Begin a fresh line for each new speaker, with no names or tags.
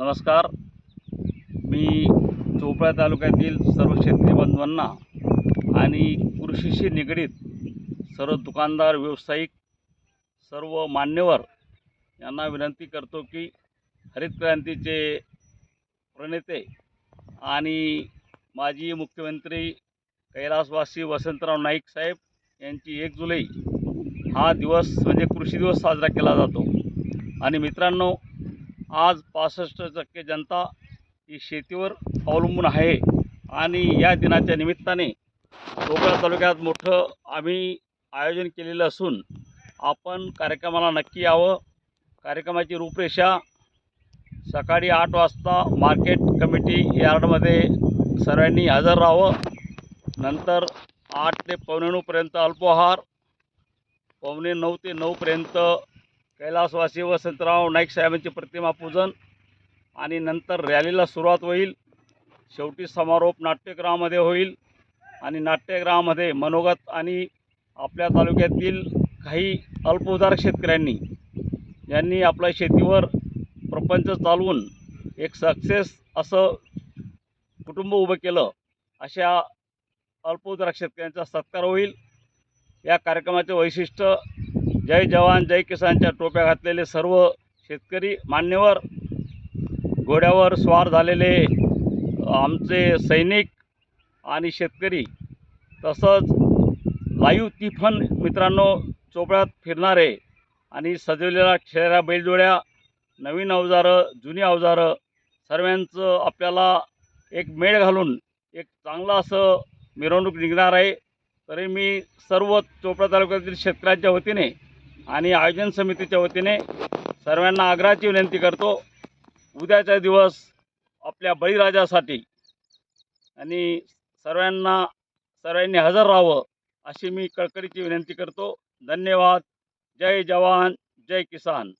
नमस्कार. मी चोपडा तालुक्यातील सर्व शेतकरी बंधूंना आणि कृषीशी निगडीत सर्व दुकानदार व्यावसायिक सर्व मान्यवर यांना विनंती करतो की हरित क्रांतीचे प्रणेते आणि माजी मुख्यमंत्री कैलासवासी वसंतराव नाईक साहेब यांची एक जुलै हा दिवस म्हणजे कृषी दिवस साजरा केला जातो. आणि मित्रांनो आज पासष्ट टक्के जनता ही शेतीवर अवलंबून आहे. आणि या दिनाच्या निमित्ताने कोकण तालुक्यात मोठं आम्ही आयोजन केलेलं असून आपण कार्यक्रमाला नक्की यावं. कार्यक्रमाची रूपरेषा सकाळी आठ वाजता मार्केट कमिटी यार्डमध्ये सर्वांनी हजर राहावं. नंतर आठ ते पावणे नऊपर्यंत अल्पोहार पावणे नऊ ते नऊपर्यंत कैलासवासी वसंतराव नाईक साहेबांची प्रतिमा पूजन आणि नंतर रॅलीला सुरुवात होईल. शेवटी समारोप नाट्यगृहामध्ये होईल आणि नाट्यगृहामध्ये मनोगत आणि आपल्या तालुक्यातील काही अल्पउदार शेतकऱ्यांनी यांनी आपल्या शेतीवर प्रपंच चालवून एक सक्सेस असं कुटुंब उभं केलं अशा अल्पउदार शेतकऱ्यांचा सत्कार होईल. या कार्यक्रमाचे वैशिष्ट्य जय जवान जय किसानच्या टोप्या घातलेले सर्व शेतकरी मान्यवर घोड्यावर स्वार झालेले आमचे सैनिक आणि शेतकरी तसंच लाईव्ह तिफन मित्रांनो चोपड्यात फिरणारे आणि सजवलेल्या खेळऱ्या बैलजोड्या नवीन अवजारं जुनी अवजारं सर्वांचं आपल्याला एक मेळ घालून एक चांगलं असं मिरवणूक निघणार आहे. तरी मी सर्व चोपडा तालुक्यातील शेतकऱ्यांच्या वतीने आणि आयोजन समितीच्या वतीने सर्वांना आग्रहाची विनंती करतो उद्याचा दिवस आपल्या बळीराजासाठी. आणि सर्वांना सर्वांनी हजर राहावं अशी मी कळकळीची विनंती करतो. धन्यवाद. जय जवान जय किसान.